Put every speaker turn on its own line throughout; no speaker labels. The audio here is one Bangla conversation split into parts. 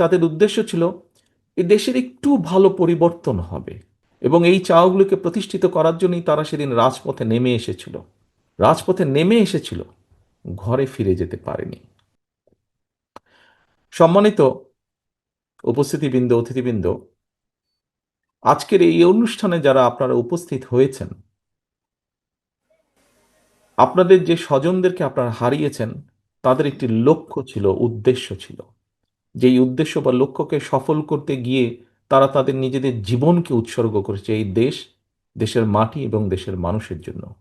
তাদের উদ্দেশ্য ছিল এই দেশের একটু ভালো পরিবর্তন হবে। এবং এই চাওগুলোকে প্রতিষ্ঠিত করার জন্যই তারা সেদিন রাজপথে নেমে এসেছিল। রাজপথে নেমে এসেছিল, ঘরে ফিরে যেতে পারেনি। সম্মানিত উপস্থিতিবৃন্দ, অতিথিবৃন্দ, আজকের এই অনুষ্ঠানে যারা আপনারা উপস্থিত হয়েছেন, আপনাদের যে স্বজনদেরকে আপনারা হারিয়েছেন, তাদের একটি লক্ষ্য ছিল, উদ্দেশ্য ছিল। যেই উদ্দেশ্য বা লক্ষ্যকে সফল করতে গিয়ে তারা তাদের নিজেদের জীবনকে উৎসর্গ করেছে এই দেশ, দেশের মাটি এবং দেশের মানুষের জন্য।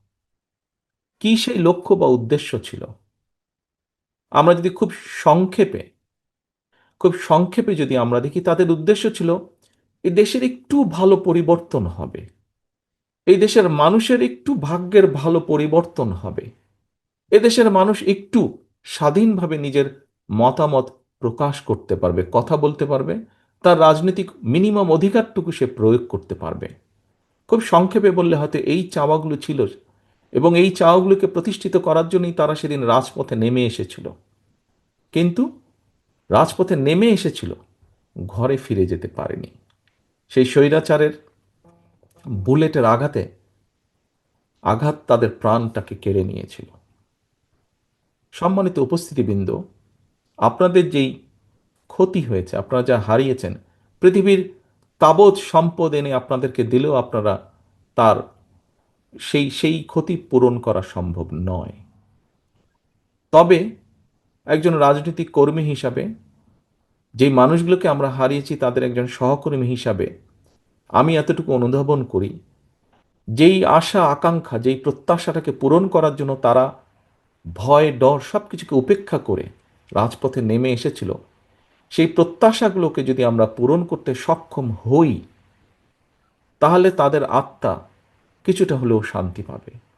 কি সেই লক্ষ্য বা উদ্দেশ্য ছিল? আমরা যদি খুব সংক্ষেপে খুব সংক্ষেপে যদি আমরা দেখি তাদের উদ্দেশ্য ছিল, এই দেশের একটু ভালো পরিবর্তন হবে। এই দেশের মানুষের একটু ভাগ্যের ভালো পরিবর্তন হবে। এদেশের মানুষ একটু স্বাধীনভাবে নিজের মতামত প্রকাশ করতে পারবে, কথা বলতে পারবে, তার রাজনৈতিক মিনিমাম অধিকারটুকু সে প্রয়োগ করতে পারবে। খুব সংক্ষেপে বললে হয়তো এই চাওয়াগুলো ছিল এবং এই চাওয়াগুলোকে প্রতিষ্ঠিত করার জন্যই তারা সেদিন রাজপথে নেমে এসেছিল। কিন্তু রাজপথে নেমে এসেছিল, ঘরে ফিরে যেতে পারেনি। সেই স্বৈরাচারের বুলেটের আঘাতে আঘাত তাদের প্রাণটাকে কেড়ে নিয়েছিল। সম্মানিত উপস্থিতিবৃন্দ আপনাদের যেই ক্ষতি হয়েছে, আপনারা যা হারিয়েছেন, পৃথিবীর তাবৎ সম্পদ এনে আপনাদেরকে দিলেও আপনারা তার সেই সেই ক্ষতি পূরণ করা সম্ভব নয়। তবে একজন রাজনৈতিক কর্মী হিসাবে, যেই মানুষগুলোকে আমরা হারিয়েছি তাদের একজন সহকর্মী হিসাবে, আমি এতটুকু অনুধাবন করি, যেই আশা, আকাঙ্ক্ষা, যেই প্রত্যাশাটাকে পূরণ করার জন্য তারা ভয়, ডর সব কিছুকে উপেক্ষা করে রাজপথে নেমে এসেছিল, সেই প্রত্যাশাগুলোকে যদি আমরা পূরণ করতে সক্ষম হই, তাহলে তাদের আত্মা কিছুটা হলেও শান্তি পাবে।